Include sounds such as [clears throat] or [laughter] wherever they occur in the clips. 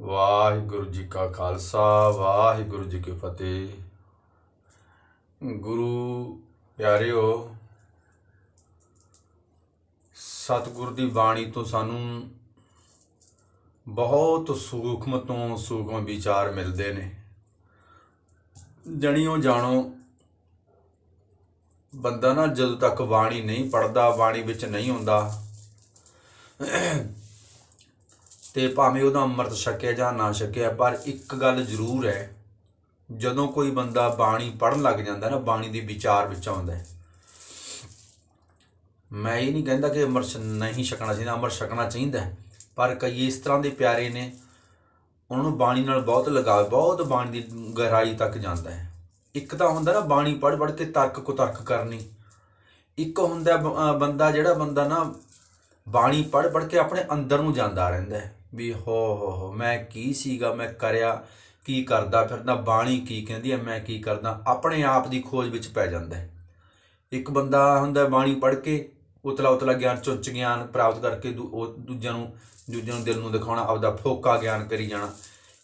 ਵਾਹਿਗੁਰੂ ਜੀ ਕਾ ਖਾਲਸਾ, ਵਾਹਿਗੁਰੂ ਜੀ ਕੀ ਫਤਿਹ। ਗੁਰੂ ਪਿਆਰਿਓ, ਸਤਿਗੁਰ ਦੀ ਬਾਣੀ ਤੋਂ ਸਾਨੂੰ ਬਹੁਤ ਸੂਖਮ ਤੋਂ ਸੂਖਮ ਵਿਚਾਰ ਮਿਲਦੇ ਨੇ। ਜਣੀਓ ਜਾਣੋ, ਬੰਦਾ ਨਾ ਜਦੋਂ ਤੱਕ ਬਾਣੀ ਨਹੀਂ ਪੜਦਾ ਬਾਣੀ ਵਿੱਚ ਨਹੀਂ ਹੁੰਦਾ। ਤੇ ਭਾਵੇਂ ਉਹਦਾ ਅੰਮ੍ਰਿਤ ਛਕਿਆ ਜਾਂ ਨਾ ਛਕਿਆ, ਪਰ ਇੱਕ ਗੱਲ ਜ਼ਰੂਰ ਹੈ, ਜਦੋਂ ਕੋਈ ਬੰਦਾ ਬਾਣੀ ਪੜਨ ਲੱਗ ਜਾਂਦਾ ਨਾ, ਬਾਣੀ ਦੇ ਵਿਚਾਰ ਵਿੱਚ ਆਉਂਦਾ ਹੈ। ਮੈਂ ਇਹ ਨਹੀਂ ਕਹਿੰਦਾ ਕਿ ਅੰਮ੍ਰਿਤ ਨਹੀਂ ਛਕਣਾ ਚਾਹੀਦਾ, ਅੰਮ੍ਰਿਤ ਛਕਣਾ ਚਾਹੀਦਾ ਪਰ ਕਈ ਇਸ ਤਰ੍ਹਾਂ ਦੇ ਪਿਆਰੇ ਨੇ, ਉਹਨਾਂ ਨੂੰ ਬਾਣੀ ਨਾਲ ਬਹੁਤ ਲਗਾਵ ਬਹੁਤ ਬਾਣੀ ਦੀ ਗਹਿਰਾਈ ਤੱਕ ਜਾਂਦਾ ਹੈ। ਇੱਕ ਤਾਂ ਹੁੰਦਾ ਨਾ, ਬਾਣੀ ਪੜ ਪੜ ਕੇ ਤਰਕ ਕੋ ਤਰਕ ਕਰਨੀ। ਇੱਕ ਹੁੰਦਾ ਬ- ਬੰਦਾ, ਜਿਹੜਾ ਬੰਦਾ ਨਾ ਬਾਣੀ ਪੜ ਪੜ ਕੇ ਆਪਣੇ ਅੰਦਰ ਨੂੰ ਜਾਂਦਾ ਰਹਿੰਦਾ ਹੈ। ਵੀ ਹੋ ਹੋ ਹੋ, ਮੈਂ ਕੀ ਸੀਗਾ, ਮੈਂ ਕਰਿਆ, ਕੀ ਕਰਦਾ ਫਿਰਦਾ ਬਾਣੀ ਕੀ ਕਹਿੰਦੀ ਹੈ, ਮੈਂ ਕੀ ਕਰਦਾ, ਆਪਣੇ ਆਪ ਦੀ ਖੋਜ ਵਿੱਚ ਪੈ ਜਾਂਦਾ ਹੈ। ਇੱਕ ਬੰਦਾ ਹੁੰਦਾ ਬਾਣੀ ਪੜ੍ਹ ਕੇ, ਉਤਲਾ ਉਤਲਾ ਗਿਆਨ ਚੁੰਚ ਗਿਆਨ ਪ੍ਰਾਪਤ ਕਰਕੇ ਦੂ- ਉਹ ਦੂਜਿਆਂ ਨੂੰ ਦੂਜਿਆਂ ਨੂੰ ਦਿਲ ਨੂੰ ਦਿਖਾਉਣਾ, ਆਪਦਾ ਫੋਕਾ ਗਿਆਨ ਕਰੀ ਜਾਣਾ।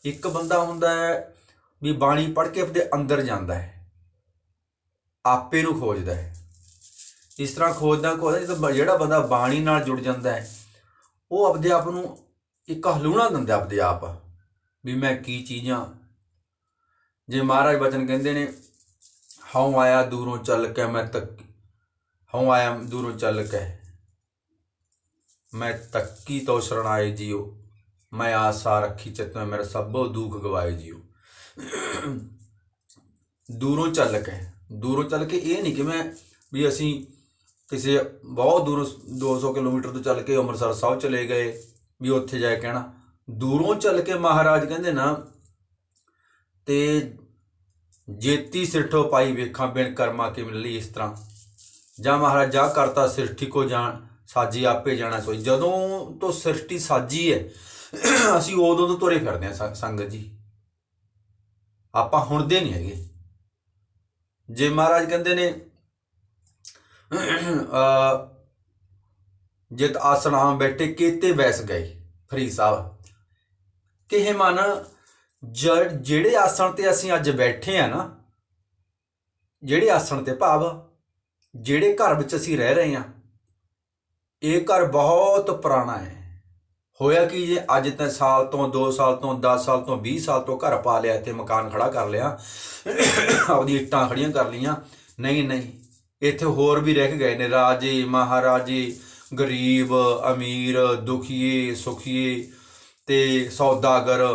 ਇੱਕ ਬੰਦਾ ਹੁੰਦਾ ਹੈ ਵੀ ਬਾਣੀ ਪੜ੍ਹ ਕੇ ਆਪਣੇ ਅੰਦਰ ਜਾਂਦਾ ਹੈ। ਆਪੇ ਨੂੰ ਖੋਜਦਾ ਹੈ। ਇਸ ਤਰ੍ਹਾਂ ਖੋਜਦਾ ਖੋਜਦਾ ਜਦੋਂ ਜਿਹੜਾ ਬੰਦਾ ਬਾਣੀ ਨਾਲ ਜੁੜ ਜਾਂਦਾ ਹੈ, ਉਹ ਆਪਦੇ ਆਪ ਨੂੰ ਇੱਕ ਹਲੂਣਾ ਦਿੰਦਾ ਆਪਦੇ ਆਪ। ਵੀ ਮੈਂ ਕੀ ਚੀਜ਼ਾਂ। ਜੇ ਮਹਾਰਾਜ ਬਚਨ ਕਹਿੰਦੇ ਨੇ, ਹਉ ਆਇਆ ਦੂਰੋਂ ਚੱਲ ਕੇ ਮੈਂ ਤੱਕ, ਹਉ ਆਇਆ ਦੂਰੋਂ ਚੱਲ ਕੇ ਮੈਂ ਤੱਕੀ ਤੋਂ ਸ਼ਰਣਾਏ ਜੀਓ। ਮੈਂ ਆਸਾ ਰੱਖੀ ਚਿਤ ਮੈਂ ਮੇਰਾ ਸਭੋ ਦੁੱਖ ਗਵਾਏ ਜੀਓ। ਦੂਰੋਂ ਚੱਲ ਕੇ, ਦੂਰੋਂ ਚੱਲ ਕੇ ਇਹ ਨਹੀਂ ਕਿ ਮੈਂ ਵੀ ਅਸੀਂ ਕਿਸੇ ਬਹੁਤ ਦੂਰ 200 ਕਿਲੋਮੀਟਰ ਤੋਂ ਚੱਲ ਕੇ ਅੰਮ੍ਰਿਤਸਰ ਸਾਹਿਬ ਚਲੇ ਗਏ। ਵੀ ਉੱਥੇ ਜਾ ਕੇ ਕਹਿਣਾ। ਦੂਰੋਂ ਚੱਲ ਕੇ ਮਹਾਰਾਜ ਕਹਿੰਦੇ ਨਾ, ਤੇ ਜੇਤੀ ਸਿਰਠੋ ਪਾਈ ਵੇਖਾਂ ਬਿਨ ਕਰਮਾ ਕੇ ਮਿਲੀ ਇਸ ਤਰ੍ਹਾਂ। ਜਾਂ ਮਹਾਰਾਜ, ਜਾ ਕਰਤਾ ਸ੍ਰਿਸ਼ਟੀ ਕੋ ਜਾਣ, ਸਾਜੀ ਆਪੇ ਜਾਣਾ ਸੋਈ ਜਦੋਂ ਤੋਂ ਸ੍ਰਿਸ਼ਟੀ ਸਾਜੀ ਹੈ, ਅਸੀਂ ਉਦੋਂ ਤੋਂ ਤੁਰੇ ਫਿਰਦੇ ਹਾਂ ਸੰ- ਸੰਗਤ ਜੀ। ਆਪਾਂ ਹੁਣ ਦੇ ਨਹੀਂ ਹੈਗੇ। ਜੇ ਮਹਾਰਾਜ ਕਹਿੰਦੇ ਨੇ ਅ ਜਿਤ ਆਸਣਾਂ ਬੈਠੇ ਕੀਤੇ ਵੈਸ ਗਏ। ਫਰੀ ਸਾਹਿਬ, ਕਿਹੇ ਮਨ ਜਿਹੜੇ ਆਸਣ ਤੇ ਅਸੀਂ ਅੱਜ ਬੈਠੇ ਆ ਨਾ, ਜਿਹੜੇ ਆਸਣ ਤੇ ਭਾਵ ਜਿਹੜੇ ਘਰ ਵਿੱਚ ਅਸੀਂ ਰਹਿ ਰਹੇ ਹਾਂ ਇਹ ਘਰ ਬਹੁਤ ਪੁਰਾਣਾ ਹੈ। ਹੋਇਆ ਕਿ ਜੇ ਅੱਜ ਤਾਂ ਸਾਲ ਤੋਂ 2 ਸਾਲ ਤੋਂ 10 ਸਾਲ ਤੋਂ 20 ਸਾਲ ਤੋਂ ਘਰ ਪਾ ਲਿਆ, ਇੱਥੇ ਮਕਾਨ ਖੜਾ ਕਰ ਲਿਆ, ਆਪਦੀ ਇੱਟਾਂ ਖੜੀਆਂ ਕਰ ਲੀਆਂ ਨਹੀਂ ਨਹੀਂ, ਇੱਥੇ ਹੋਰ ਵੀ ਰਹਿ ਗਏ ਨੇ ਰਾਜੇ, ਮਹਾਰਾਜੇ ਗਰੀਬ, ਅਮੀਰ, ਦੁਖੀਏ, ਸੁਖੀਏ ਤੇ ਸੌਦਾਗਰ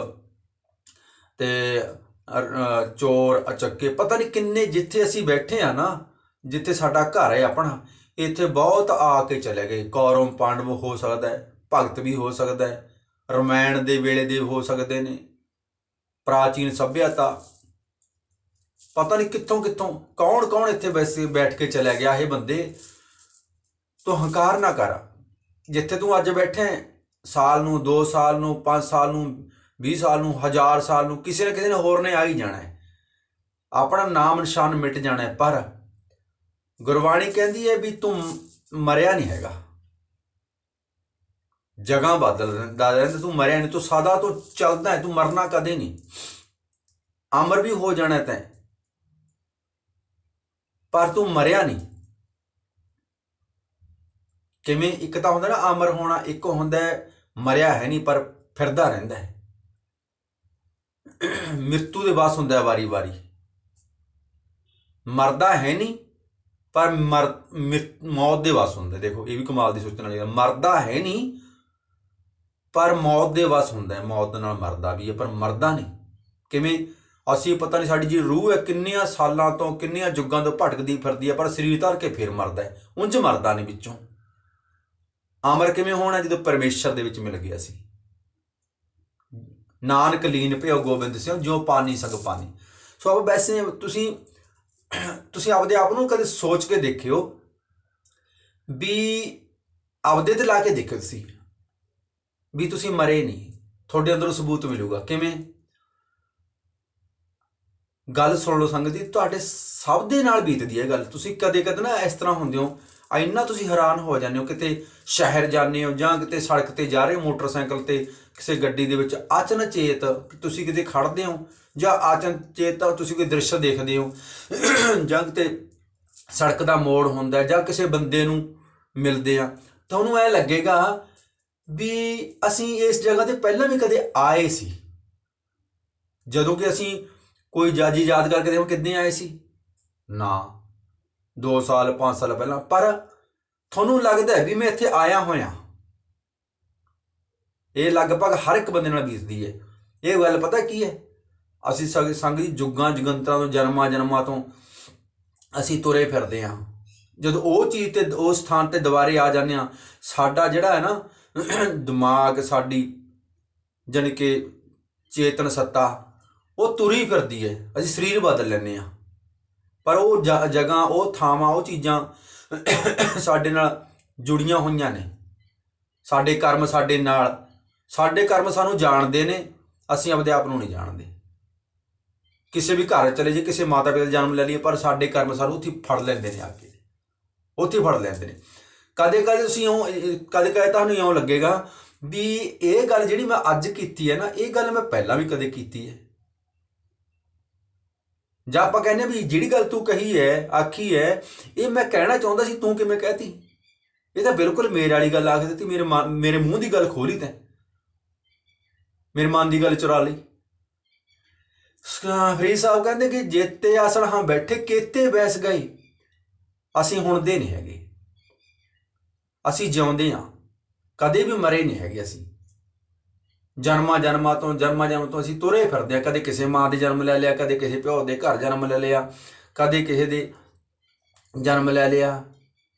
ਤੇ ਚੋਰ, ਅਚੱਕੇ। ਪਤਾ ਨਹੀਂ ਕਿੰਨੇ ਜਿੱਥੇ ਅਸੀਂ ਬੈਠੇ ਆ ਨਾ, ਜਿੱਥੇ ਸਾਡਾ ਘਰ ਹੈ ਆਪਣਾ, ਇੱਥੇ ਬਹੁਤ ਆ ਕੇ ਚਲੇ ਗਏ। ਕੌਰਵ ਪਾਂਡਵ ਹੋ ਸਕਦਾ ਹੈ, ਭਗਤ ਵੀ ਹੋ ਸਕਦਾ ਹੈ, ਰਮਾਇਣ ਦੇ ਵੇਲੇ ਦੇ ਹੋ ਸਕਦੇ ਨੇ, ਪ੍ਰਾਚੀਨ ਸਭਿਅਤਾ। ਪਤਾ ਨਹੀਂ ਕਿੱਥੋਂ ਕਿੱਥੋਂ ਕੌਣ ਕੌਣ ਇੱਥੇ ਵੈਸੇ ਬੈਠ ਕੇ ਚਲਾ ਗਿਆ ਇਹ ਬੰਦੇ? ਤੂੰ ਹੰਕਾਰ ਨਾ ਕਰ। ਜਿੱਥੇ ਤੂੰ ਅੱਜ ਬੈਠੇ ਸਾਲ ਨੂੰ 2 ਸਾਲ ਨੂੰ 5 ਸਾਲ ਨੂੰ 20 ਸਾਲ ਨੂੰ 1000 ਸਾਲ ਨੂੰ, ਕਿਸੇ ਨਾ ਕਿਸੇ ਨੇ ਹੋਰ ਨੇ ਆ ਹੀ ਜਾਣਾ ਹੈ। ਆਪਣਾ ਨਾਮ ਨਿਸ਼ਾਨ ਮਿਟ ਜਾਣਾ ਹੈ, ਪਰ ਗੁਰਬਾਣੀ ਕਹਿੰਦੀ ਹੈ ਵੀ ਤੂੰ ਮਰਿਆ ਨਹੀਂ ਹੈਗਾ। ਜਗ੍ਹਾ ਬਦਲ ਰਹਿੰਦਾ ਰਹਿੰਦਾ ਤੂੰ ਮਰਿਆ ਨਹੀਂ, ਤੂੰ ਸਦਾ ਤੋਂ ਚੱਲਦਾ ਹੈ, ਤੂੰ ਮਰਨਾ ਕਦੇ ਨਹੀਂ। ਅਮਰ ਵੀ ਹੋ ਜਾਣਾ ਤੈਂ, ਪਰ ਤੂੰ ਮਰਿਆ ਨਹੀਂ। ਕਿਵੇਂ? ਇੱਕ ਤਾਂ ਹੁੰਦਾ ਨਾ, ਅਮਰ ਹੋਣਾ ਇੱਕ ਹੁੰਦਾ ਮਰਿਆ ਹੈ ਨਹੀਂ, ਪਰ ਫਿਰਦਾ ਰਹਿੰਦਾ ਹੈ। ਮ੍ਰਿਤੂ ਦੇ ਵਾਸ ਹੁੰਦਾ ਵਾਰੀ-ਵਾਰੀ। ਮਰਦਾ ਹੈ ਨਹੀਂ, ਪਰ ਮਰ ਮਿਰ- ਮੌਤ ਦੇ ਵਸ ਹੁੰਦਾ ਦੇਖੋ, ਇਹ ਵੀ ਕਮਾਲ ਦੀ ਸੋਚਣ ਵਾਲੀ ਗੱਲ ਮਰਦਾ ਹੈ ਨਹੀਂ, ਪਰ ਮੌਤ ਦੇ ਵਸ ਹੁੰਦਾ ਹੈ। ਮੌਤ ਨਾਲ ਮਰਦਾ ਵੀ ਹੈ, ਪਰ ਮਰਦਾ ਨਹੀਂ। ਕਿਵੇਂ? ਅਸੀਂ ਪਤਾ ਨਹੀਂ ਸਾਡੀ ਜੀ ਰੂਹ ਹੈ, ਕਿੰਨੀਆਂ ਸਾਲਾਂ ਤੋਂ, ਕਿੰਨੀਆਂ ਯੁੱਗਾਂ ਤੋਂ ਭਟਕਦੀ ਫਿਰਦੀ ਹੈ, ਪਰ ਸਰੀਰ ਧਰ ਕੇ ਫਿਰ ਮਰਦਾ ਹੈ। ਉਂਝ ਮਰਦਾ ਨਹੀਂ ਵਿੱਚੋਂ। ਅਮਰ ਕਿਵੇਂ ਹੋਣਾ ਜਦੋਂ ਪਰਮੇਸ਼ਰ ਦੇ ਵਿੱਚ ਮਿਲ ਗਿਆ ਸੀ? ਨਾਨਕ ਲੀਨ ਭਿਓ ਗੋਬਿੰਦ ਸਿੰਘ, ਜੋ ਪਾਣੀ ਸਗ ਪਾਣੀ। ਸੋ ਆਪ ਵੈਸੇ ਤੁਸੀਂ ਤੁਸੀਂ ਆਪਦੇ ਆਪ ਨੂੰ ਕਦੇ ਸੋਚ ਕੇ ਦੇਖਿਓ ਵੀ ਆਪਦੇ ਤੇ ਲਾ ਕੇ ਦੇਖਿਓ ਤੁਸੀਂ ਵੀ ਤੁਸੀਂ ਮਰੇ ਨਹੀਂ। ਤੁਹਾਡੇ ਅੰਦਰੋਂ ਸਬੂਤ ਮਿਲੂਗਾ। ਕਿਵੇਂ? ਗੱਲ ਸੁਣ ਲਓ ਸੰਗਤ ਜੀ, ਤੁਹਾਡੇ ਸਭ ਦੇ ਨਾਲ ਬੀਤਦੀ ਹੈ ਗੱਲ। ਤੁਸੀਂ ਕਦੇ ਕਦੇ ਨਾ ਇਸ ਤਰ੍ਹਾਂ ਹੁੰਦੇ ਹੋ ਇੰਨਾ ਤੁਸੀਂ ਹੈਰਾਨ ਹੋ ਜਾਂਦੇ ਹੋ, ਕਿਤੇ ਸ਼ਹਿਰ ਜਾਂਦੇ ਹੋ ਜਾਂ ਕਿਤੇ ਸੜਕ ਤੇ ਜਾ ਰਹੇ ਹੋ ਮੋਟਰਸਾਈਕਲ ਤੇ ਕਿਸੇ ਗੱਡੀ ਦੇ ਵਿੱਚ ਅਚਨਚੇਤ ਤੁਸੀਂ ਕਿਤੇ ਖੜਦੇ ਹੋ ਜਾਂ ਅਚਨਚੇਤ ਤੁਸੀਂ ਕੋਈ ਦ੍ਰਿਸ਼ ਦੇਖਦੇ ਹੋ ਜਾਂ ਕਿਤੇ ਸੜਕ ਦਾ ਮੋੜ ਹੁੰਦਾ ਜਾਂ ਕਿਸੇ ਬੰਦੇ ਨੂੰ ਮਿਲਦੇ ਆ ਤੁਹਾਨੂੰ ਐ ਲੱਗੇਗਾ ਵੀ ਅਸੀਂ ਇਸ ਜਗ੍ਹਾ ਤੇ ਪਹਿਲਾਂ ਵੀ ਕਦੇ ਆਏ ਸੀ। ਜਦੋਂ ਕਿ ਅਸੀਂ ਕੋਈ ਜਾਜੀ ਯਾਦ ਕਰਕੇ ਦੇਖੋ ਕਿੱਦਾਂ ਆਏ ਸੀ? ਨਾ। 2 ਸਾਲ 5 ਸਾਲ ਪਹਿਲਾਂ। ਪਰ ਤੁਹਾਨੂੰ ਲੱਗਦਾ ਵੀ ਮੈਂ ਇੱਥੇ ਆਇਆ ਹੋਇਆ। ਇਹ ਲਗਭਗ ਹਰ ਇੱਕ ਬੰਦੇ ਨਾਲ ਬੀਤਦੀ ਹੈ। ਇਹ ਗੱਲ ਪਤਾ ਕੀ ਹੈ? ਅਸੀਂ ਸੰਗ ਸੰਗ ਦੀ ਜੁਗਾਂ, ਜੁਗੰਤਰਾਂ ਤੋਂ, ਜਨਮਾਂ ਜਨਮਾਂ ਤੋਂ ਅਸੀਂ ਤੁਰੇ ਫਿਰਦੇ ਹਾਂ। ਜਦੋਂ ਉਹ ਚੀਜ਼ ਤੇ ਉਸ ਸਥਾਨ ਤੇ ਦੁਬਾਰੇ ਆ ਜਾਂਦੇ ਹਾਂ, ਸਾਡਾ ਜਿਹੜਾ ਹੈ ਨਾ [clears throat] ਦਿਮਾਗ, ਸਾਡੀ ਜਾਣੀ ਕਿ ਚੇਤਨ ਸੱਤਾ, ਉਹ ਤੁਰੀ ਫਿਰਦੀ ਹੈ। ਅਸੀਂ ਸਰੀਰ ਬਦਲ ਲੈਂਦੇ ਹਾਂ। ਪਰ ਉਹ ਜ- ਜਗ੍ਹਾ, ਉਹ ਥਾਵਾਂ, ਉਹ ਚੀਜ਼ਾਂ ਸਾਡੇ ਨਾਲ ਜੁੜੀਆਂ ਹੋਈਆਂ ਨੇ। ਸਾਡੇ ਕਰਮ ਸਾਡੇ ਨਾਲ, ਸਾਡੇ ਕਰਮ ਸਾਨੂੰ ਜਾਣਦੇ ਨੇ, ਅਸੀਂ ਆਪਦੇ ਆਪ ਨੂੰ ਨਹੀਂ ਜਾਣਦੇ। ਕਿਸੇ ਵੀ ਘਰ ਚਲੇ ਜੇ ਕਿਸੇ ਮਾਤਾ ਪਿਤਾ ਦਾ ਜਨਮ ਲੈ ਲਈਏ, ਪਰ ਸਾਡੇ ਕਰਮ ਸਾਨੂੰ ਉੱਥੇ ਫੜ ਲੈਂਦੇ ਨੇ ਆ ਕੇ। ਉੱਥੇ ਫੜ ਲੈਂਦੇ ਨੇ। ਕਦੇ ਕਦੇ ਤੁਸੀਂ ਇਉਂ, ਕਦੇ ਕਦੇ ਤੁਹਾਨੂੰ ਇਉਂ ਲੱਗੇਗਾ ਵੀ ਇਹ ਗੱਲ ਜਿਹੜੀ ਮੈਂ ਅੱਜ ਕੀਤੀ ਹੈ ਨਾ, ਇਹ ਗੱਲ ਮੈਂ ਪਹਿਲਾਂ ਵੀ ਕਦੇ ਕੀਤੀ ਹੈ। ਜਾਂ ਆਪਾਂ ਕਹਿੰਦੇ ਵੀ ਜਿਹੜੀ ਗੱਲ ਤੂੰ ਕਹੀ ਹੈ, ਆਖੀ ਹੈ, ਇਹ ਮੈਂ ਕਹਿਣਾ ਚਾਹੁੰਦਾ ਸੀ, ਤੂੰ ਕਿਵੇਂ ਕਹਿਤੀ? ਇਹ ਤਾਂ ਬਿਲਕੁਲ ਮੇਰੇ ਵਾਲੀ ਗੱਲ ਆਖ ਦਿੱਤੀ, ਮੇਰੇ ਮਨ- ਮੇਰੇ ਮੂੰਹ ਦੀ ਗੱਲ ਖੋਲੀ ਤੈਂ। ਮੇਰੇ ਮਨ ਦੀ ਗੱਲ ਚੁਰਾ ਲਈ। ਫਰੀਦ ਸਾਹਿਬ ਕਹਿੰਦੇ ਕਿ ਜੇਤੇ ਆਸਣ ਹਾਂ ਬੈਠੇ, ਕੇਤੇ ਬੈਸ ਗਏ ਅਸੀਂ ਹੁਣ ਦੇ ਨਹੀਂ ਹੈਗੇ। ਅਸੀਂ ਜਿਉਂਦੇ ਹਾਂ। ਕਦੇ ਵੀ ਮਰੇ ਨਹੀਂ ਹੈਗੇ ਅਸੀਂ। ਜਨਮਾਂ ਜਨਮਾਂ ਤੋਂ, ਜਨਮਾਂ ਜਨਮ ਤੋਂ ਅਸੀਂ ਤੁਰੇ ਫਿਰਦੇ ਆ ਕਦੇ ਕਿਸੇ ਮਾਂ ਦੇ ਜਨਮ ਲੈ ਲਿਆ, ਕਦੇ ਕਿਸੇ ਪਿਓ ਦੇ ਘਰ ਜਨਮ ਲੈ ਲਿਆ, ਕਦੇ ਕਿਸੇ ਦੇ ਜਨਮ ਲੈ ਲਿਆ।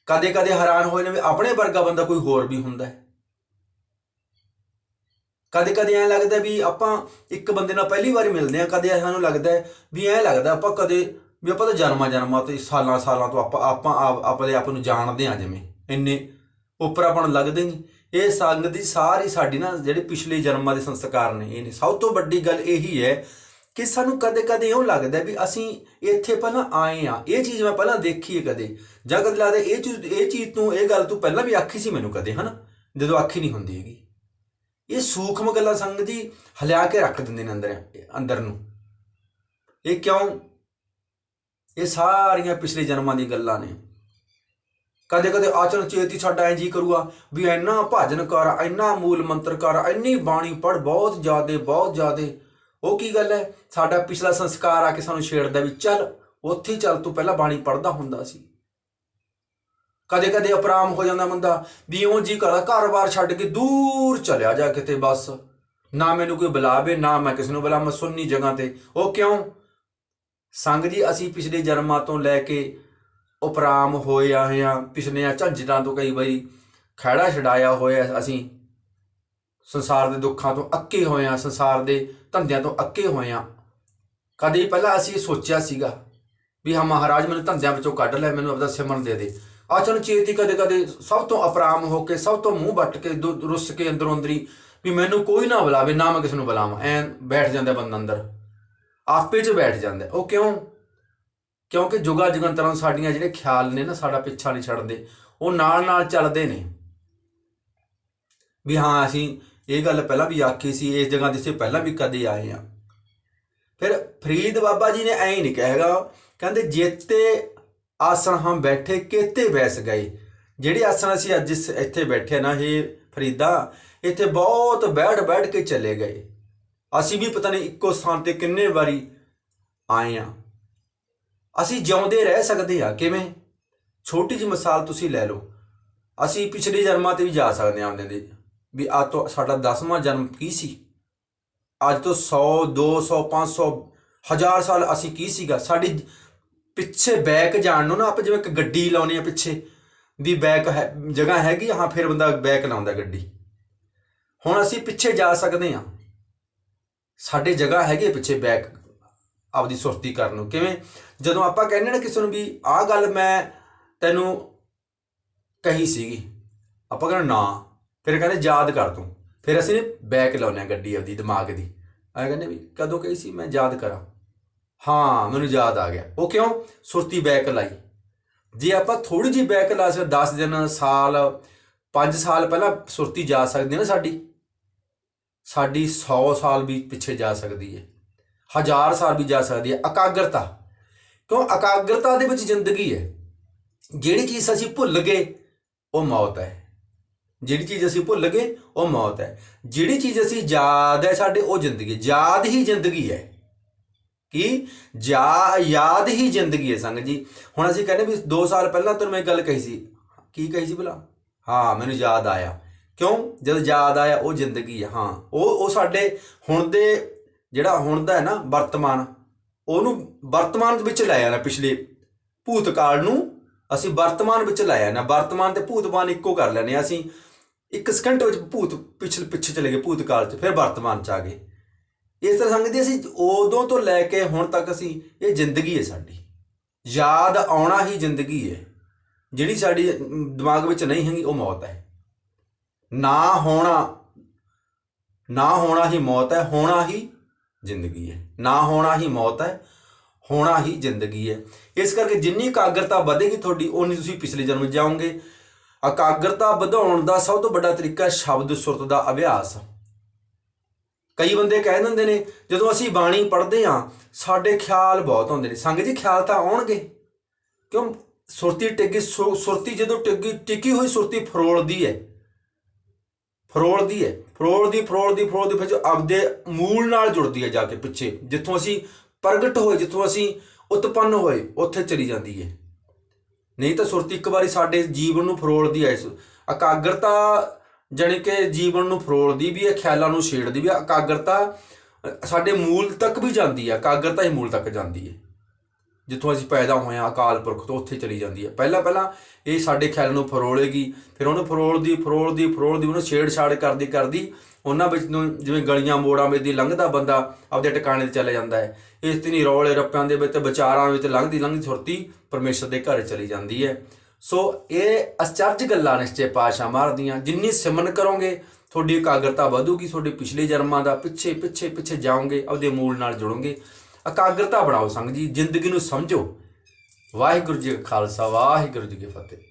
ਕਦੇ ਕਦੇ ਹੈਰਾਨ ਹੋਏ ਨੇ ਵੀ ਆਪਣੇ ਵਰਗਾ ਬੰਦਾ ਕੋਈ ਹੋਰ ਵੀ ਹੁੰਦਾ ਹੈ। ਕਦੇ ਕਦੇ ਐਂ ਲੱਗਦਾ ਵੀ ਆਪਾਂ ਇੱਕ ਬੰਦੇ ਨਾਲ ਪਹਿਲੀ ਵਾਰੀ ਮਿਲਦੇ ਆ ਕਦੇ ਸਾਨੂੰ ਲੱਗਦਾ ਵੀ ਐਂ ਲੱਗਦਾ ਆਪਾਂ ਕਦੇ ਵੀ ਆਪਾਂ ਤਾਂ ਜਨਮਾਂ ਜਨਮਾਂ ਤੋਂ ਸਾਲਾਂ ਸਾਲਾਂ ਤੋਂ ਆਪਾਂ ਆਪਾਂ ਆਪ- ਆਪਣੇ ਆਪ ਨੂੰ ਜਾਣਦੇ ਆ ਜਿਵੇਂ। ਇੰਨੇ ਉੱਪਰ ਆਪਾਂ ਨੂੰ ਲੱਗਦੇ ਨਹੀਂ। ਇਹ ਸੰਗ ਦੀ ਸਾਰੀ ਸਾਡੀ ਨਾ ਜਿਹੜੇ ਪਿਛਲੇ ਜਨਮਾਂ ਦੇ ਸੰਸਕਾਰ ਨੇ, ਇਹ ਨੇ। ਸਭ ਤੋਂ ਵੱਡੀ ਗੱਲ ਇਹੀ ਹੈ ਕਿ ਸਾਨੂੰ ਕਦੇ ਕਦੇ ਇਉਂ ਲੱਗਦਾ ਵੀ ਅਸੀਂ ਇੱਥੇ ਪਹਿਲਾਂ ਆਏ ਆ ਇਹ ਚੀਜ਼ ਮੈਂ ਪਹਿਲਾਂ ਦੇਖੀ ਹੈ ਕਦੇ। ਜਾਂ ਕਦੇ ਲੱਗਦਾ ਇਹ ਚੀਜ਼ ਇਹ ਚੀਜ਼ ਤੂੰ, ਇਹ ਗੱਲ ਤੂੰ ਪਹਿਲਾਂ ਵੀ ਆਖੀ ਸੀ ਮੈਨੂੰ ਕਦੇ, ਹਨਾ? ਜਦੋਂ ਆਖੀ ਨਹੀਂ ਹੁੰਦੀ ਹੈਗੀ। ਇਹ ਸੂਖਮ ਗੱਲਾਂ ਸੰਗ ਜੀ ਹਲਿਆ ਕੇ ਰੱਖ ਦਿੰਦੇ ਨੇ ਅੰਦਰ ਅੰਦਰ ਨੂੰ। ਇਹ ਕਿਉਂ? ਇਹ ਸਾਰੀਆਂ ਪਿਛਲੇ ਜਨਮਾਂ ਦੀ ਗੱਲਾਂ ਨੇ। ਕਦੇ ਕਦੇ ਆਚਰਨ ਚੇਤੀ ਸਾਡਾ ਐਂ ਜੀ ਕਰੂਗਾ ਵੀ ਇੰਨਾ ਭਜਨ ਕਰ, ਇੰਨਾ ਮੂਲ ਮੰਤਰ ਕਰ, ਇੰਨੀ ਬਾਣੀ ਪੜ ਬਹੁਤ ਜ਼ਿਆਦੇ ਬਹੁਤ ਜ਼ਿਆਦੇ। ਉਹ ਕੀ ਗੱਲ ਹੈ? ਸਾਡਾ ਪਿਛਲਾ ਸੰਸਕਾਰ ਆ ਕੇ ਸਾਨੂੰ ਛੇੜਦਾ ਵੀ ਚੱਲ, ਉੱਥੇ ਚੱਲ ਤੂੰ ਪਹਿਲਾਂ ਬਾਣੀ ਪੜਦਾ ਹੁੰਦਾ ਸੀ। ਕਦੇ ਕਦੇ ਅਪਰਾਮ ਹੋ ਜਾਂਦਾ ਬੰਦਾ ਵੀ ਉਹ ਜੀ ਕਰਦਾ ਘਰ-ਬਾਰ ਛੱਡ ਕੇ ਦੂਰ ਚਲਿਆ ਜਾ ਕਿਤੇ ਬਸ। ਨਾ ਮੈਨੂੰ ਕੋਈ ਬੁਲਾਵੇ, ਨਾ ਮੈਂ ਕਿਸੇ ਨੂੰ ਬੁਲਾਵਾਂ ਸੁੰਨੀ ਜਗ੍ਹਾ ਤੇ। ਉਹ ਕਿਉਂ? ਸੰਗ ਜੀ, ਅਸੀਂ ਪਿਛਲੇ ਜਨਮਾਂ ਤੋਂ ਲੈ ਕੇ ਉਪਰਾਮ ਹੋਏ ਆਏ ਆ ਪਿਛਲੀਆਂ ਝੰਜਟਾਂ ਤੋਂ ਕਈ ਵਾਰੀ ਖੜਾ ਛਡਾਇਆ ਹੋਇਆ ਅਸੀਂ। ਸੰਸਾਰ ਦੇ ਦੁੱਖਾਂ ਤੋਂ ਅੱਕੇ ਹੋਏ ਆ, ਸੰਸਾਰ ਦੇ ਧੰਦਿਆਂ ਤੋਂ ਅੱਕੇ ਹੋਏ ਆ। ਕਦੇ ਪਹਿਲਾਂ ਅਸੀਂ ਇਹ ਸੋਚਿਆ ਸੀਗਾ ਵੀ ਹਾਂ ਮਹਾਰਾਜ ਮੈਨੂੰ ਧੰਦਿਆਂ ਵਿੱਚੋਂ ਕੱਢ ਲੈ, ਮੈਨੂੰ ਆਪਦਾ ਸਿਮਰਨ ਦੇ ਦੇ। ਆਚਰਨ ਚੇਤੀ ਕਦੇ ਕਦੇ ਸਭ ਤੋਂ ਅਪਰਾਮ ਹੋ ਕੇ, ਸਭ ਤੋਂ ਮੂੰਹ ਵੱਟ ਕੇ, ਦੁ- ਰੁੱਸ ਕੇ ਅੰਦਰੋਂ ਅੰਦਰੀ ਵੀ ਮੈਨੂੰ ਕੋਈ ਨਾ ਬੁਲਾਵੇ, ਨਾ ਮੈਂ ਕਿਸੇ ਨੂੰ ਬੁਲਾਵਾਂ। ਐ ਬੈਠ ਜਾਂਦਾ ਬੰਦਾ ਅੰਦਰ। ਆਪੇ 'ਚ ਬੈਠ ਜਾਂਦਾ। ਉਹ ਕਿਉਂ? ਕਿਉਂਕਿ ਜੁਗਾ ਜੁਗੰਤਰਾਂ ਸਾਡੀਆਂ ਜਿਹੜੇ ਖਿਆਲ ਨੇ ਨਾ, ਸਾਡਾ ਪਿੱਛਾ ਨਹੀਂ ਛੱਡਦੇ। ਉਹ ਨਾਲ ਨਾਲ ਚੱਲਦੇ ਨੇ। ਵੀ ਹਾਂ, ਅਸੀਂ ਇਹ ਗੱਲ ਪਹਿਲਾਂ ਵੀ ਆਖੀ ਸੀ, ਇਸ ਜਗ੍ਹਾ 'ਤੇ ਸੇ ਪਹਿਲਾਂ ਵੀ ਕਦੇ ਆਏ ਆ ਫਿਰ ਫਰੀਦ ਬਾਬਾ ਜੀ ਨੇ ਐਂ ਨਹੀਂ ਕਹੇਗਾ, ਕਹਿੰਦੇ ਜੇਤੇ ਆਸਣ ਹਮ ਬੈਠੇ ਕਿਤੇ ਬੈਸ ਗਏ? ਜਿਹੜੇ ਆਸਣ ਅਸੀਂ ਅੱਜ ਇੱਥੇ ਬੈਠੇ ਨਾ, ਇਹ ਫਰੀਦਾ, ਇੱਥੇ ਬਹੁਤ ਬੈਠ ਬੈਠ ਕੇ ਚਲੇ ਗਏ। ਅਸੀਂ ਵੀ ਪਤਾ ਨਹੀਂ ਇੱਕੋ ਸਥਾਨ ਤੇ ਕਿੰਨੇ ਵਾਰੀ ਆਏ ਆ ਅਸੀਂ ਜਿਉਂਦੇ ਰਹਿ ਸਕਦੇ ਹਾਂ। ਕਿਵੇਂ? ਛੋਟੀ ਜਿਹੀ ਮਿਸਾਲ ਤੁਸੀਂ ਲੈ ਲਓ। ਅਸੀਂ ਪਿਛਲੇ ਜਨਮਾਂ ਤੇ ਵੀ ਜਾ ਸਕਦੇ ਹਾਂ ਆਉਂਦੇ ਦੇ। ਵੀ ਆ ਤੋਂ ਸਾਡਾ 10ਵਾਂ ਜਨਮ ਕੀ ਸੀ? ਅੱਜ ਤੋਂ 100 200 500 ਹਜ਼ਾਰ ਸਾਲ ਅਸੀਂ ਕੀ ਸੀਗਾ? ਸਾਡੀ ਪਿੱਛੇ ਬੈਕ ਜਾਣ ਨੂੰ ਨਾ ਆਪਾਂ ਜਿਵੇਂ ਇੱਕ ਗੱਡੀ ਲਾਉਣੀ ਆ ਪਿੱਛੇ, ਵੀ ਬੈਕ ਹੈ, ਜਗ੍ਹਾ ਹੈਗੀ ਹਾਂ, ਫਿਰ ਬੰਦਾ ਬੈਕ ਲਾਉਂਦਾ ਗੱਡੀ। ਹੁਣ ਅਸੀਂ ਪਿੱਛੇ ਜਾ ਸਕਦੇ ਹਾਂ। ਸਾਡੇ ਜਗ੍ਹਾ ਹੈਗੇ ਪਿੱਛੇ ਬੈਕ, ਆਪਦੀ ਸੁਰਤੀ ਕਰਨ ਨੂੰ। ਕਿਵੇਂ? ਜਦੋਂ ਆਪਾਂ ਕਹਿੰਦੇ ਨਾ ਕਿਸੇ ਨੂੰ ਵੀ, ਆਹ ਗੱਲ ਮੈਂ ਤੈਨੂੰ ਕਹੀ ਸੀਗੀ। ਆਪਾਂ ਕਹਿੰਦੇ, ਨਾ। ਫਿਰ ਕਹਿੰਦੇ, ਯਾਦ ਕਰ ਤੂੰ। ਫਿਰ ਅਸੀਂ ਨੇ ਬੈਕ ਲਾਉਂਦੇ ਆ ਗੱਡੀ ਆਪਦੀ, ਦਿਮਾਗ ਦੀ। ਆ ਕਹਿੰਦੇ ਵੀ, ਕਦੋਂ ਕਹੀ ਸੀ ਮੈਂ ਯਾਦ ਕਰਾਂ? ਹਾਂ, ਮੈਨੂੰ ਯਾਦ ਆ ਗਿਆ। ਉਹ ਕਿਉਂ? ਸੁਰਤੀ ਬੈਕ ਲਾਈ। ਜੇ ਆਪਾਂ ਥੋੜੀ ਜਿਹੀ ਬੈਕ ਲਾ ਸਕਦੇ 10 ਦਿਨ, ਸਾਲ 5 ਸਾਲ ਪਹਿਲਾਂ ਸੁਰਤੀ ਜਾ ਸਕਦੀ ਨਾ ਸਾਡੀ। ਸਾਡੀ 100 ਸਾਲ ਵੀ ਪਿੱਛੇ ਜਾ ਸਕਦੀ ਹੈ। ਹਜ਼ਾਰ ਸਾਲ ਵੀ ਜਾ ਸਕਦੀ ਹੈ। ਇਕਾਗਰਤਾ ਕਿਉਂ ਇਕਾਗਰਤਾ ਦੇ ਵਿੱਚ ਜ਼ਿੰਦਗੀ ਹੈ। ਜਿਹੜੀ ਚੀਜ਼ ਅਸੀਂ ਭੁੱਲ ਗਏ, ਉਹ ਮੌਤ ਹੈ। ਜਿਹੜੀ ਚੀਜ਼ ਅਸੀਂ ਭੁੱਲ ਗਏ, ਉਹ ਮੌਤ ਹੈ। ਜਿਹੜੀ ਚੀਜ਼ ਅਸੀਂ ਯਾਦ ਹੈ ਸਾਡੇ, ਉਹ ਜ਼ਿੰਦਗੀ ਯਾਦ ਹੀ ਜ਼ਿੰਦਗੀ ਹੈ। ਕਿ? ਜਾ ਯਾਦ ਹੀ ਜ਼ਿੰਦਗੀ ਹੈ ਸੰਗਤ ਜੀ। ਹੁਣ ਅਸੀਂ ਕਹਿੰਦੇ ਵੀ 2 ਸਾਲ ਪਹਿਲਾਂ ਤੁਹਾਨੂੰ ਮੈਂ ਇੱਕ ਗੱਲ ਕਹੀ ਸੀ। ਕੀ ਕਹੀ ਸੀ ਭਲਾ? ਹਾਂ, ਮੈਨੂੰ ਯਾਦ ਆਇਆ। ਕਿਉਂ? ਜਦ ਯਾਦ ਆਇਆ, ਉਹ ਜ਼ਿੰਦਗੀ ਹੈ ਹਾਂ, ਉਹ ਉਹ ਸਾਡੇ ਹੁਣ ਦੇ ਜਿਹੜਾ ਹੁਣ ਦਾ ਹੈ ਨਾ, ਵਰਤਮਾਨ। ਉਹਨੂੰ ਵਰਤਮਾਨ ਵਿੱਚ ਲੈ ਆਣਾ ਪਿਛਲੇ ਭੂਤਕਾਲ ਨੂੰ ਅਸੀਂ ਵਰਤਮਾਨ ਵਿੱਚ ਲੈ ਆਣਾ ਵਰਤਮਾਨ ਤੇ ਭੂਤਮਾਨ ਇੱਕੋ ਕਰ ਲੈਣੇ ਆ ਅਸੀਂ ਇੱਕ ਸਕਿੰਟ ਵਿੱਚ ਭੂਤ ਪਿਛਲੇ ਪਿੱਛੇ ਚਲੇ ਗਏ ਭੂਤਕਾਲ 'ਚ, ਫਿਰ ਵਰਤਮਾਨ 'ਚ ਆ ਗਏ। ਇਸ ਤਰ੍ਹਾਂ ਸੰਗਤ ਜੀ, ਅਸੀਂ ਉਦੋਂ ਤੋਂ ਲੈ ਕੇ ਹੁਣ ਤੱਕ ਅਸੀਂ, ਇਹ ਜ਼ਿੰਦਗੀ ਹੈ ਸਾਡੀ। ਯਾਦ ਆਉਣਾ ਹੀ ਜ਼ਿੰਦਗੀ ਹੈ। ਜਿਹੜੀ ਸਾਡੀ ਦਿਮਾਗ ਵਿੱਚ ਨਹੀਂ ਹੈਗੀ, ਉਹ ਮੌਤ ਹੈ। ਨਾ ਹੋਣਾ ਨਾ ਹੋਣਾ ਹੀ ਮੌਤ ਹੈ, ਹੋਣਾ ਹੀ ਜ਼ਿੰਦਗੀ ਹੈ। ਨਾ ਹੋਣਾ ਹੀ ਮੌਤ ਹੈ, ਹੋਣਾ ਹੀ ਜ਼ਿੰਦਗੀ ਹੈ। ਇਸ ਕਰਕੇ ਜਿੰਨੀ ਇਕਾਗਰਤਾ ਵਧੇਗੀ ਤੁਹਾਡੀ ਉਨੀ ਤੁਸੀਂ ਪਿਛਲੇ ਜਨਮ ਜਾਓਗੇ। ਇਕਾਗਰਤਾ ਵਧਾਉਣ ਦਾ ਸਭ ਤੋਂ ਵੱਡਾ ਤਰੀਕਾ ਸ਼ਬਦ ਸੁਰਤ ਦਾ ਅਭਿਆਸ। ਕਈ ਬੰਦੇ ਕਹਿ ਦਿੰਦੇ ਨੇ, ਜਦੋਂ ਅਸੀਂ ਬਾਣੀ ਪੜ੍ਹਦੇ ਹਾਂ, ਸਾਡੇ ਖਿਆਲ ਬਹੁਤ ਆਉਂਦੇ ਨੇ। ਸੰਗ ਜੀ, ਖਿਆਲ ਤਾਂ ਆਉਣਗੇ। ਕਿਉਂ? ਸੁਰਤੀ ਟਿੱਗੀ ਸੁ- ਸੁਰਤੀ ਜਦੋਂ ਟਿੱਗੀ ਟਿੱਕੀ ਹੋਈ, ਸੁਰਤੀ ਫਰੋਲਦੀ ਹੈ। ਫਰੋਲਦੀ ਹੈ, ਫਰੋਲਦੀ ਫਰੋਲਦੀ ਫਰੋਲਦੀ, ਫਿਰ ਆਪਦੇ ਮੂਲ ਨਾਲ ਜੁੜਦੀ ਹੈ ਜਾ ਕੇ ਪਿੱਛੇ, ਜਿੱਥੋਂ ਅਸੀਂ ਪ੍ਰਗਟ ਹੋਏ, ਜਿੱਥੋਂ ਅਸੀਂ ਉਤਪੰਨ ਹੋਏ, ਉੱਥੇ ਚਲੀ ਜਾਂਦੀ ਹੈ। ਨਹੀਂ ਤਾਂ ਸੁਰਤੀ ਇੱਕ ਵਾਰੀ ਸਾਡੇ ਜੀਵਨ ਨੂੰ ਫਰੋਲਦੀ ਹੈ, ਇਸ ਇਕਾਗਰਤਾ ਜਾਣੀ ਕਿ ਜੀਵਨ ਨੂੰ ਫਰੋਲਦੀ ਵੀ ਹੈ, ਖਿਆਲਾਂ ਨੂੰ ਛੇੜਦੀ ਵੀ ਹੈ, ਇਕਾਗਰਤਾ ਸਾਡੇ ਮੂਲ ਤੱਕ ਵੀ ਜਾਂਦੀ ਹੈ, ਇਕਾਗਰਤਾ ਹੀ ਮੂਲ ਤੱਕ ਜਾਂਦੀ ਹੈ। ਜਿੱਥੋਂ ਅਸੀਂ ਪੈਦਾ ਹੋਏ ਹਾਂ, ਅਕਾਲ ਪੁਰਖ ਤੋਂ ਉੱਥੇ ਚਲੀ ਜਾਂਦੀ ਹੈ। ਪਹਿਲਾਂ ਪਹਿਲਾਂ ਇਹ ਸਾਡੇ ਖਿਆਲ ਨੂੰ ਫਰੋਲੇਗੀ, ਫਿਰ ਉਹਨੂੰ ਫਰੋਲਦੀ ਫਰੋਲਦੀ ਫਰੋਲਦੀ, ਉਹਨੂੰ ਛੇੜਛਾੜ ਕਰਦੀ ਕਰਦੀ ਉਹਨਾਂ ਵਿੱਚ ਜਿਵੇਂ ਗਲੀਆਂ, ਮੋੜਾਂ ਵਿੱਚ ਦੀ ਲੰਘਦਾ ਬੰਦਾ ਆਪਦੇ ਟਿਕਾਣੇ ਤੇ ਚਲੇ ਜਾਂਦਾ ਹੈ। ਇਸ ਤੇ ਰੌਲੇ ਰੱਪਿਆਂ ਦੇ ਵਿੱਚ, ਵਿਚਾਰਾਂ ਵਿੱਚ ਲੰਘਦੀ ਲੰਘਦੀ ਸੁਰਤੀ ਪਰਮੇਸ਼ਰ ਦੇ ਘਰ ਚਲੀ ਜਾਂਦੀ ਹੈ। ਸੋ ਇਹ ਅਚਰਜ ਗੱਲਾਂ ਨੇ ਸੱਚੇ ਪਾਤਸ਼ਾਹ ਮਾਰਦੀਆਂ ਜਿੰਨੀ ਸਿਮਰਨ ਕਰੋਗੇ, ਤੁਹਾਡੀ ਇਕਾਗਰਤਾ ਵਧੂਗੀ, ਤੁਹਾਡੇ ਪਿਛਲੇ ਜਨਮਾਂ ਦਾ ਪਿੱਛੇ ਪਿੱਛੇ ਪਿੱਛੇ ਜਾਓਗੇ, ਆਪਦੇ ਮੂਲ ਨਾਲ ਜੁੜੋਗੇ। ਇਕਾਗਰਤਾ ਬਣਾਓ ਸੰਗ ਜੀ, ਜ਼ਿੰਦਗੀ ਨੂੰ ਸਮਝੋ। ਵਾਹਿਗੁਰੂ ਜੀ ਕਾ ਖਾਲਸਾ, ਵਾਹਿਗੁਰੂ ਜੀ ਕੀ ਫਤਿਹ।